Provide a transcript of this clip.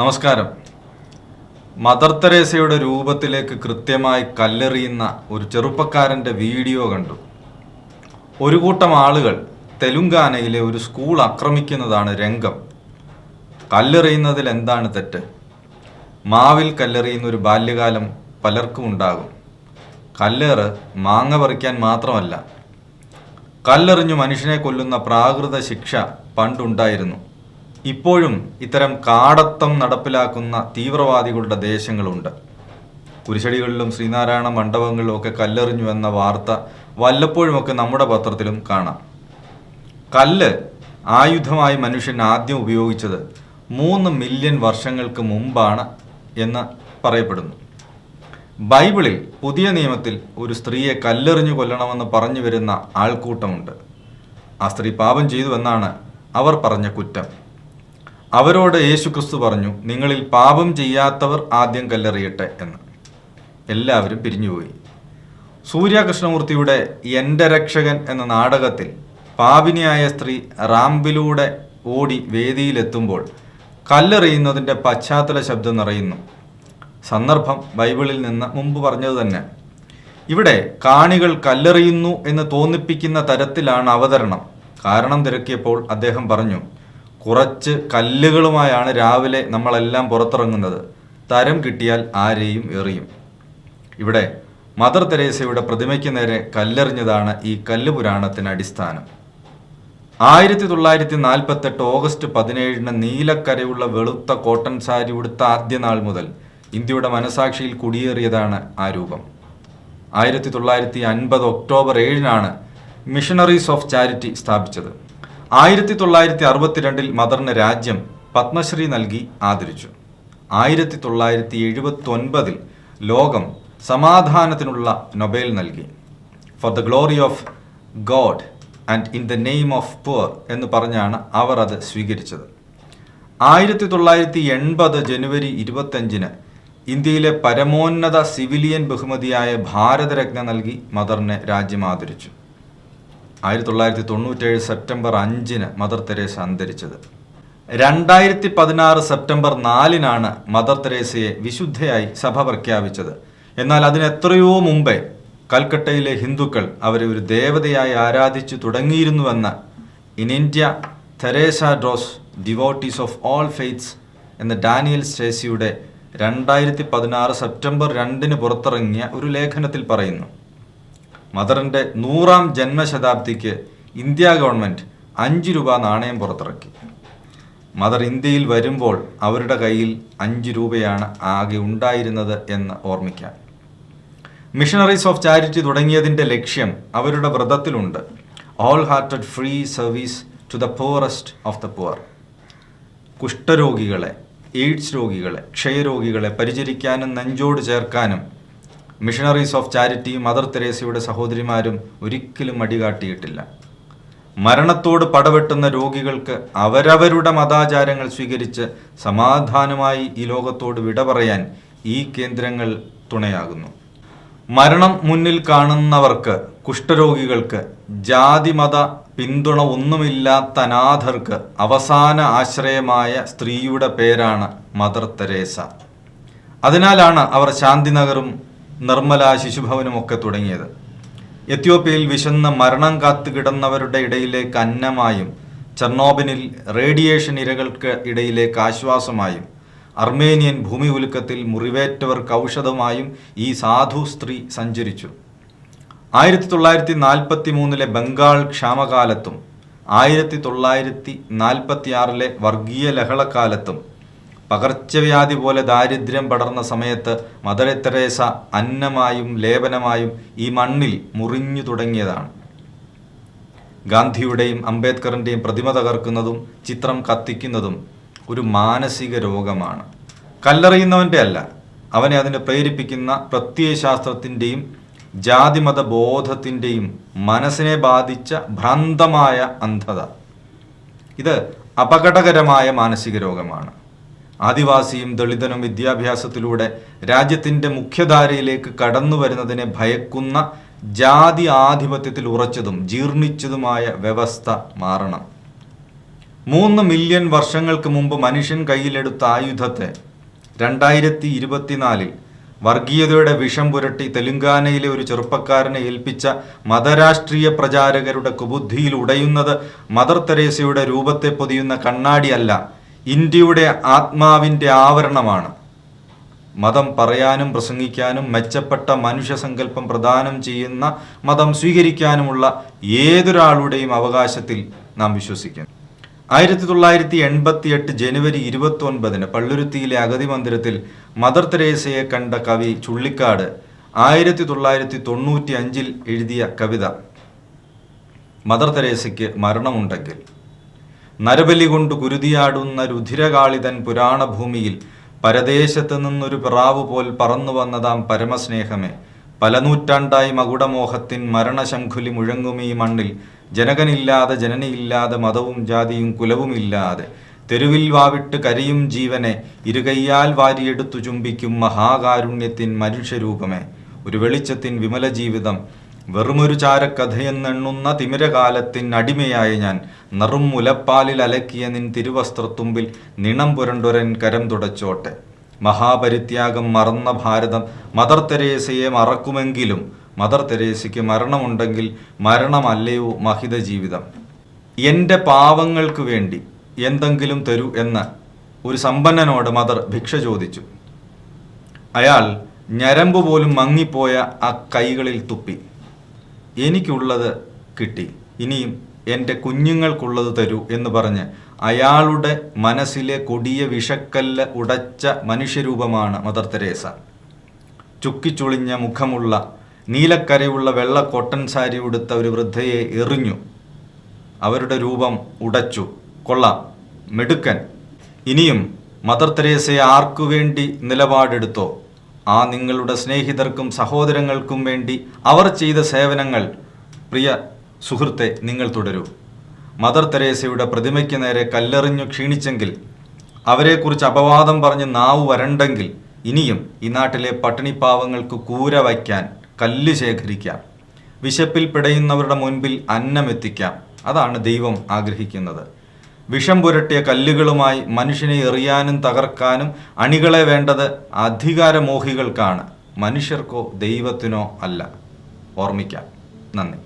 നമസ്കാരം. മദർ തെരേസയുടെ രൂപത്തിലേക്ക് കൃത്യമായി കല്ലെറിയുന്ന ഒരു ചെറുപ്പക്കാരന്റെ വീഡിയോ കണ്ടു. ഒരു കൂട്ടം ആളുകൾ തെലുങ്കാനയിലെ ഒരു സ്കൂൾ ആക്രമിക്കുന്നതാണ് രംഗം. കല്ലെറിയുന്നതിൽ എന്താണ് തെറ്റ്? മാവിൽ കല്ലെറിയുന്ന ഒരു ബാല്യകാലം പലർക്കും ഉണ്ടാകും. കല്ലേറ് മാങ്ങ പറിക്കാൻ മാത്രമല്ല കല്ലെറിഞ്ഞു മനുഷ്യനെ കൊല്ലുന്ന പ്രാകൃത ശിക്ഷ പണ്ടുണ്ടായിരുന്നു. ഇപ്പോഴും ഇത്തരം കാടത്തം നടപ്പിലാക്കുന്ന തീവ്രവാദികളുടെ ദേശങ്ങളുണ്ട്. കുരിശടികളിലും ശ്രീനാരായണ മണ്ഡപങ്ങളിലും ഒക്കെ കല്ലെറിഞ്ഞു എന്ന വാർത്ത വല്ലപ്പോഴുമൊക്കെ നമ്മുടെ പത്രത്തിലും കാണാം. കല്ല് ആയുധമായി മനുഷ്യൻ ആദ്യം ഉപയോഗിച്ചത് മൂന്ന് മില്യൺ വർഷങ്ങൾക്ക് മുമ്പാണ് എന്ന് പറയപ്പെടുന്നു. ബൈബിളിൽ പുതിയ നിയമത്തിൽ ഒരു സ്ത്രീയെ കല്ലെറിഞ്ഞു കൊല്ലണമെന്ന് പറഞ്ഞു വരുന്ന ആൾക്കൂട്ടമുണ്ട്. ആ സ്ത്രീ പാപം ചെയ്തുവെന്നാണ് അവർ പറഞ്ഞ കുറ്റം. അവരോട് യേശുക്രിസ്തു പറഞ്ഞു നിങ്ങളിൽ പാപം ചെയ്യാത്തവർ ആദ്യം കല്ലെറിയട്ടെ എന്ന്. എല്ലാവരും പിരിഞ്ഞുപോയി. സൂര്യകൃഷ്ണമൂർത്തിയുടെ എന്റെ രക്ഷകൻ എന്ന നാടകത്തിൽ പാപിനിയായ സ്ത്രീ റാമ്പിലൂടെ ഓടി വേദിയിലെത്തുമ്പോൾ കല്ലെറിയുന്നതിന്റെ പശ്ചാത്തല ശബ്ദം നിറയുന്നു. സന്ദർഭം ബൈബിളിൽ നിന്ന് മുമ്പ് പറഞ്ഞത് തന്നെ. ഇവിടെ കാണികൾ കല്ലെറിയുന്നു എന്ന് തോന്നിപ്പിക്കുന്ന തരത്തിലാണ് അവതരണം. കാരണം തിരക്കിയപ്പോൾ അദ്ദേഹം പറഞ്ഞു കുറച്ച് കല്ലുകളുമായാണ് രാവിലെ നമ്മളെല്ലാം പുറത്തിറങ്ങുന്നത്. തരം കിട്ടിയാൽ ആരെയും എറിയും. ഇവിടെ മദർ തെരേസയുടെ പ്രതിമയ്ക്ക് നേരെ കല്ലെറിഞ്ഞതാണ് ഈ കല്ലുപുരാണത്തിന് അടിസ്ഥാനം. ആയിരത്തി തൊള്ളായിരത്തി നാൽപ്പത്തെട്ട് ഓഗസ്റ്റ് പതിനേഴിന് നീലക്കരയുള്ള വെളുത്ത കോട്ടൺ സാരി ഉടുത്ത ആദ്യ നാൾ മുതൽ ഇന്ത്യയുടെ മനസാക്ഷിയിൽ കുടിയേറിയതാണ് ആ രൂപം. ആയിരത്തി തൊള്ളായിരത്തി അൻപത് ഒക്ടോബർ ഏഴിനാണ് മിഷണറീസ് ഓഫ് ചാരിറ്റി സ്ഥാപിച്ചത്. ആയിരത്തി തൊള്ളായിരത്തി അറുപത്തിരണ്ടിൽ മദറിന് രാജ്യം പത്മശ്രീ നൽകി ആദരിച്ചു. ആയിരത്തി തൊള്ളായിരത്തി എഴുപത്തി ഒൻപതിൽ ലോകം സമാധാനത്തിനുള്ള നൊബേൽ നൽകി. For the glory of God and in the name of poor എന്ന് പറഞ്ഞാണ് അവർ അത് സ്വീകരിച്ചത്. ആയിരത്തി തൊള്ളായിരത്തി എൺപത് ജനുവരി ഇരുപത്തഞ്ചിന് ഇന്ത്യയിലെ പരമോന്നത സിവിലിയൻ ബഹുമതിയായ ഭാരതരത്ന നൽകി മദറിനെ രാജ്യം ആദരിച്ചു. ആയിരത്തി തൊള്ളായിരത്തി തൊണ്ണൂറ്റേഴ് സെപ്റ്റംബർ അഞ്ചിന് മദർ തെരേസ അന്തരിച്ചത്. രണ്ടായിരത്തി പതിനാറ് സെപ്റ്റംബർ നാലിനാണ് മദർ തെരേസയെ വിശുദ്ധയായി സഭ പ്രഖ്യാപിച്ചത്. എന്നാൽ അതിന് എത്രയോ മുമ്പേ കൽക്കട്ടയിലെ ഹിന്ദുക്കൾ അവരെ ഒരു ദേവതയായി ആരാധിച്ചു തുടങ്ങിയിരുന്നുവെന്ന് in India Teresa draws devotees of all faiths എന്ന ഡാനിയൽ സ്റ്റേസിയുടെ രണ്ടായിരത്തി പതിനാറ് സെപ്റ്റംബർ രണ്ടിന് പുറത്തിറങ്ങിയ ഒരു ലേഖനത്തിൽ പറയുന്നു. മദറിന്റെ നൂറാം ജന്മശതാബ്ദിക്ക് ഇന്ത്യ ഗവൺമെന്റ് അഞ്ച് രൂപ നാണയം പുറത്തിറക്കി. മദർ ഇന്ത്യയിൽ വരുമ്പോൾ അവരുടെ കയ്യിൽ അഞ്ച് രൂപയാണ് ആകെ ഉണ്ടായിരുന്നത് എന്ന് ഓർമ്മിക്കാം. മിഷണറീസ് ഓഫ് ചാരിറ്റി തുടങ്ങിയതിന്റെ ലക്ഷ്യം അവരുടെ വ്രതത്തിലുണ്ട്. Wholehearted free service to the poorest of the poor കുഷ്ഠരോഗികളെ AIDS രോഗികളെ ക്ഷയരോഗികളെ പരിചരിക്കാനും നെഞ്ചോട് ചേർക്കാനും മിഷണറീസ് ഓഫ് ചാരിറ്റി മദർ തെരേസയുടെ സഹോദരിമാരും ഒരിക്കലും മടികാട്ടിയിട്ടില്ല മരണത്തോട് പടവെട്ടുന്ന രോഗികൾക്ക് അവരവരുടെ മതാചാരങ്ങൾ സ്വീകരിച്ച് സമാധാനമായി ഈ ലോകത്തോട് വിട പറയാൻ ഈ കേന്ദ്രങ്ങൾ തുണയാകുന്നു. മരണം മുന്നിൽ കാണുന്നവർക്ക് കുഷ്ഠരോഗികൾക്ക് ജാതിമത പിന്തുണ ഒന്നുമില്ലാത്ത അനാഥർക്ക് അവസാന ആശ്രയമായ സ്ത്രീയുടെ പേരാണ് മദർ തെരേസ അതിനാലാണ് അവർ ശാന്തിനഗറും നിർമ്മല ശിശുഭവനുമൊക്കെ തുടങ്ങിയത്. എത്യോപ്യയിൽ വിശന്ന മരണം കാത്തു കിടന്നവരുടെ ഇടയിലേക്ക് അന്നമായും ചെർണോബിനിൽ റേഡിയേഷൻ ഇരകൾക്ക് ഇടയിലേക്ക് ആശ്വാസമായും അർമേനിയൻ ഭൂമി ഉലുക്കത്തിൽ മുറിവേറ്റവർക്ക് ഔഷധമായും ഈ സാധു സ്ത്രീ സഞ്ചരിച്ചു. ആയിരത്തി തൊള്ളായിരത്തി നാൽപ്പത്തി മൂന്നിലെ ബംഗാൾ ക്ഷാമകാലത്തും ആയിരത്തി തൊള്ളായിരത്തി നാൽപ്പത്തി ആറിലെ വർഗീയ ലഹളക്കാലത്തും പകർച്ചവ്യാധി പോലെ ദാരിദ്ര്യം പടർന്ന സമയത്ത് മദർ തെരേസ അന്നമായും ലേപനമായും ഈ മണ്ണിൽ മുറിഞ്ഞു തുടങ്ങിയതാണ്. ഗാന്ധിയുടെയും അംബേദ്കറിന്റെയും പ്രതിമ തകർക്കുന്നതും ചിത്രം കത്തിക്കുന്നതും ഒരു മാനസിക രോഗമാണ്. കല്ലെറിയുന്നവന്റെ അല്ല അവനെ അതിനെ പ്രേരിപ്പിക്കുന്ന പ്രത്യയശാസ്ത്രത്തിന്റെയും ജാതിമത ബോധത്തിന്റെയും മനസ്സിനെ ബാധിച്ച ഭ്രാന്തമായ അന്ധത. ഇത് അപകടകരമായ മാനസിക രോഗമാണ്. ആദിവാസിയും ദളിതനും വിദ്യാഭ്യാസത്തിലൂടെ രാജ്യത്തിന്റെ മുഖ്യധാരയിലേക്ക് കടന്നു വരുന്നതിനെ ഭയക്കുന്ന ജാതി ആധിപത്യത്തിൽ ഉറച്ചതും ജീർണിച്ചതുമായ വ്യവസ്ഥ മാറണം. മൂന്ന് മില്യൺ വർഷങ്ങൾക്ക് മുമ്പ് മനുഷ്യൻ കയ്യിലെടുത്ത ആയുധത്തെ രണ്ടായിരത്തി ഇരുപത്തിനാലിൽ വർഗീയതയുടെ വിഷം പുരട്ടി തെലുങ്കാനയിലെ ഒരു ചെറുപ്പക്കാരനെ ഏൽപ്പിച്ച മതരാഷ്ട്രീയ പ്രചാരകരുടെ കുബുദ്ധിയിൽ ഉടയുന്നത് മദർ തെരേസയുടെ രൂപത്തെ പൊതിയുന്ന കണ്ണാടിയല്ല. ഇന്ത്യയുടെ ആത്മാവിന്റെ ആവരണമാണ്. മതം പറയാനും പ്രസംഗിക്കാനും മെച്ചപ്പെട്ട മനുഷ്യസങ്കല്പം പ്രദാനം ചെയ്യുന്ന മതം സ്വീകരിക്കാനുമുള്ള ഏതൊരാളുടെയും അവകാശത്തിൽ നാം വിശ്വസിക്കുന്നു. ആയിരത്തി തൊള്ളായിരത്തി എൺപത്തി എട്ട് ജനുവരി ഇരുപത്തി ഒൻപതിന് പള്ളുരുത്തിയിലെ അഗതി മന്ദിരത്തിൽ മദർ തെരേസയെ കണ്ട കവി ചുള്ളിക്കാട് ആയിരത്തി തൊള്ളായിരത്തി തൊണ്ണൂറ്റി അഞ്ചിൽ എഴുതിയ കവിത മദർ തെരേസയ്ക്ക് മരണമുണ്ടെങ്കിൽ നരബലി കൊണ്ട് കുരുതിയാടുന്ന രുധിരകാളിതൻ പുരാണഭൂമിയിൽ പരദേശത്ത് നിന്നൊരു പിറാവ് പോൽ പറന്നു വന്നതാം പരമസ്നേഹമേ. പല നൂറ്റാണ്ടായി മകുടമോഹത്തിൻ മരണശംഖുലി മുഴങ്ങുമീ മണ്ണിൽ. ജനകനില്ലാതെ ജനനിയില്ലാതെ മതവും ജാതിയും കുലവുമില്ലാതെ. തെരുവിൽ വാവിട്ട് കരിയും ജീവനെ ഇരുകയ്യാൽ വാരിയെടുത്തു ചുംബിക്കും മഹാകാരുണ്യത്തിൻ മനുഷ്യരൂപമേ. ഒരു വെളിച്ചത്തിൻ വിമല ജീവിതം വെറുമൊരു ചാരക്കഥയെന്നെണ്ണുന്ന തിമിരകാലത്തിൻ അടിമയായ ഞാൻ നറും മുലപ്പാലിൽ അലക്കിയ നിൻ തിരുവസ്ത്രത്തുമ്പിൽ നിണം പുരണ്ടൊരൻ കരം തുടച്ചോട്ടെ. മഹാപരിത്യാഗം മറന്ന ഭാരതം മദർ തെരേസയെ മറക്കുമെങ്കിലും മദർ തെരേസയ്ക്ക് മരണമുണ്ടെങ്കിൽ മരണമല്ലയോ മഹിത ജീവിതം. എന്റെ പാവങ്ങൾക്ക് വേണ്ടി എന്തെങ്കിലും തരൂ എന്ന് ഒരു സമ്പന്നനോട് മദർ ഭിക്ഷ ചോദിച്ചു. അയാൾ ഞരമ്പ് പോലും മങ്ങിപ്പോയ ആ കൈകളിൽ തുപ്പി. എനിക്കുള്ളത് കിട്ടി. ഇനിയും എന്റെ കുഞ്ഞുങ്ങൾക്കുള്ളത് തരൂ എന്ന് പറഞ്ഞ് അയാളുടെ മനസ്സിലെ കൊടിയ വിഷക്കല്ല് ഉടച്ച മനുഷ്യരൂപമാണ് മദർ തെരേസ. ചുക്കിച്ചുളിഞ്ഞ മുഖമുള്ള നീലക്കരയുള്ള വെള്ള കോട്ടൺ സാരി ഉടുത്ത ഒരു വൃദ്ധയെ എറിഞ്ഞു. അവരുടെ രൂപം ഉടച്ചു. കൊള്ളാം. മിടുക്കൻ. ഇനിയും മദർ തെരേസയെ ആർക്കു വേണ്ടി നിലപാടെടുത്തോ? ആ നിങ്ങളുടെ സ്നേഹിതർക്കും സഹോദരങ്ങൾക്കും വേണ്ടി അവർ ചെയ്ത സേവനങ്ങൾ പ്രിയ സുഹൃത്തെ നിങ്ങൾ തുടരൂ. മദർ തെരേസയുടെ പ്രതിമയ്ക്ക് നേരെ കല്ലെറിഞ്ഞു ക്ഷീണിച്ചെങ്കിൽ അവരെക്കുറിച്ച് അപവാദം പറഞ്ഞ് നാവ് വരണ്ടെങ്കിൽ ഇനിയും ഈ നാട്ടിലെ പട്ടിണിപ്പാവങ്ങൾക്ക് കൂര വയ്ക്കാൻ കല്ല് ശേഖരിക്കാം. വിശപ്പിൽ പിടയുന്നവരുടെ മുൻപിൽ അന്നം എത്തിക്കാം അതാണ് ദൈവം ആഗ്രഹിക്കുന്നത്. വിഷം പുരട്ടിയ കല്ലുകളുമായി മനുഷ്യനെ എറിയാനും തകർക്കാനും അണികളെ വേണ്ടത് അധികാരമോഹികൾക്കാണ്. മനുഷ്യർക്കോ ദൈവത്തിനോ അല്ല. ഓർമ്മിക്കാം. നന്ദി.